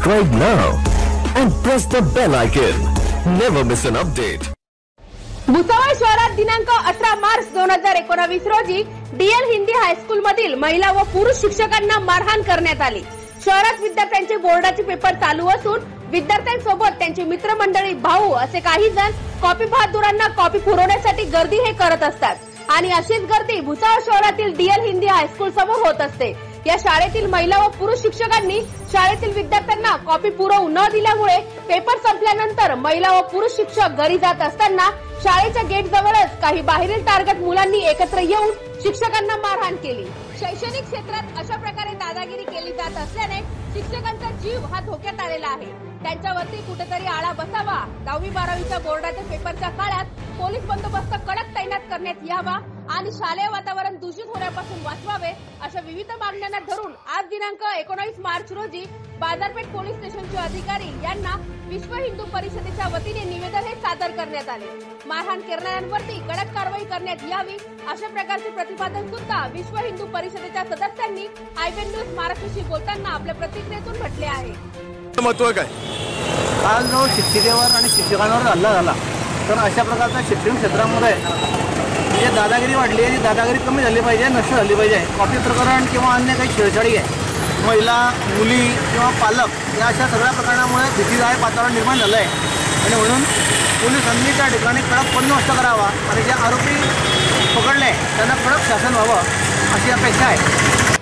Subscribe now and press the bell icon. Never miss an update. Bhusawal शहरात दिनांक अठरा मार्च दोन हजार एकोणावीस रोजी डीएल हिंदी हायस्कूल मधील महिला व पुरुष शिक्षकांना मारहाण करण्यात आली शहरात विद्यार्थ्यांचे बोर्डाचे पेपर चालू असून विद्यार्थ्यांसोबत त्यांची मित्रमंडळी भाऊ असे काही जण कॉपी बहादुरांना कॉपी पुरवण्यासाठी गर्दी हे करत असतात आणि अशीच गर्दी भुसावळ शहरातील डीएल हिंदी हायस्कूल समोर होत असते या शाळेतील महिला व पुरुष शिक्षकांनी शाळेतील विद्यार्थ्यांना कॉपी पुरवू न दिल्यामुळे पेपर संपल्यानंतर महिला व पुरुष शिक्षक घरी जात असताना शाळेच्या गेट जवळच काही बाहेरील टार्गेट मुलांनी एकत्र येऊन शिक्षकांना मारहाण केली. शैक्षणिक क्षेत्रात अशा प्रकारे दादागिरी केली जात असल्याने शिक्षकांचा जीव हा धोक्यात आलेला आहे. त्यांच्यावरती कुठेतरी आळा बसावा. दहावी बारावीच्या बोर्डाच्या पेपरच्या काळात पोलीस बंदोबस्त कडक तैनात करण्यात यावा आणि शालेय वातावरण दूषित होण्यापासून वाचवावे अशा विविध मागण्यांना धरून आज दिनांक एकोणावीस मार्च रोजी बाजारपेठ पोलीस स्टेशनचे अधिकारी यांना विश्व हिंदू परिषदेच्या वतीने निवेदन हे सादर करण्यात आले. मारहाण करणाऱ्यांवरती कडक कारवाई करण्यात यावी अशा प्रकारचे प्रतिपादन सुद्धा विश्व हिंदू परिषदेच्या सदस्यांनी आयबेन न्यूज महाराष्ट्राशी बोलताना आपल्या प्रतिक्रियेतून म्हटले आहे. महत्त्व काय? काल जो शिक्षिकेवर आणि शिक्षकांवर हल्ला झाला तर अशा प्रकारच्या शिक्षण क्षेत्रामध्ये जे दादागिरी वाढली आहे ती दादागिरी कमी झाली पाहिजे नष्ट झाली पाहिजे. कॉपी प्रकरण किंवा अन्य काही छेडछाडी आहे महिला मुली किंवा पालक या अशा सगळ्या प्रकरणामुळे भीतीदायक वातावरण निर्माण झालं आहे. आणि म्हणून पोलिसांनी त्या ठिकाणी कडक बंदोबस्त करावा आणि जे आरोपी पकडले त्यांना कडक शासन व्हावं अशी अपेक्षा आहे.